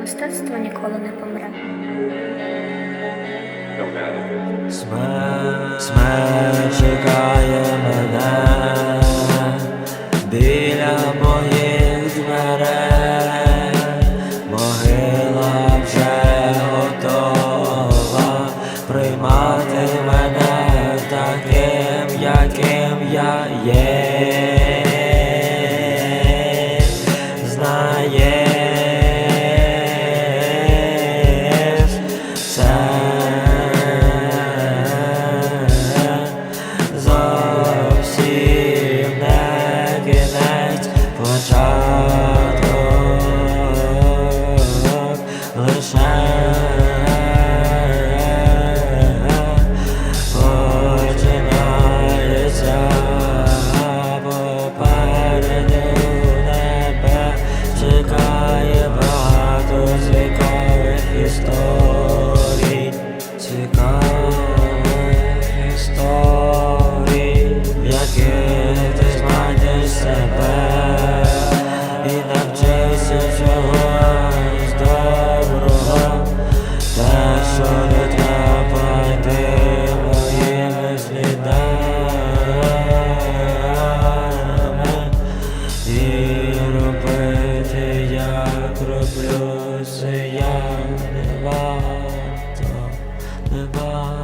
мистецтво ніколи не помре. Смерть, смерть чекає мене біля моїх дверей, могила вже готова приймати мене таким, яким я є. Історій, в ти знайдеш себе. І навчишся чогось доброго, те, що не треба йти моїми слідами. І робити, я не варто, не варто.